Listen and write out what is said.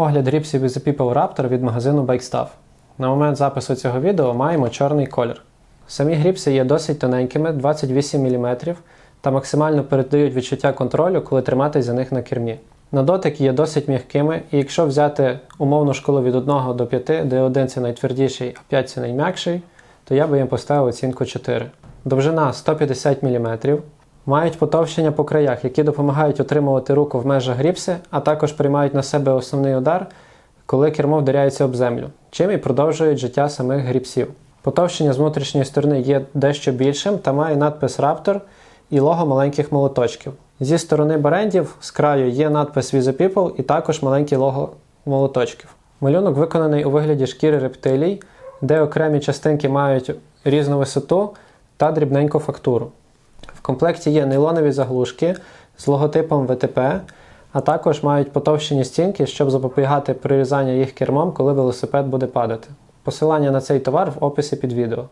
Огляд гріпсів The People Raptor від магазину BikeStuff. На момент запису цього відео маємо чорний колір. Самі гріпси є досить тоненькими, 28 мм, та максимально передають відчуття контролю, коли триматись за них на кермі. На дотик є досить м'якими, і якщо взяти умовну шкалу від 1 до 5, де 1 це найтвердіший, а 5 це найм'якший, то я би їм поставив оцінку 4. Довжина 150 мм, мають потовщення по краях, які допомагають отримувати руку в межах гріпси, а також приймають на себе основний удар, коли кермо вдаряється об землю, чим і продовжують життя самих гріпсів. Потовщення з внутрішньої сторони є дещо більшим та має надпис Raptor і лого маленьких молоточків. Зі сторони барендів з краю є надпис the People і також маленьке лого молоточків. Малюнок виконаний у вигляді шкіри рептилій, де окремі частинки мають різну висоту та дрібненьку фактуру. В комплекті є нейлонові заглушки з логотипом ВТП, а також мають потовщені стінки, щоб запобігати прирізання їх кермом, коли велосипед буде падати. Посилання на цей товар в описі під відео.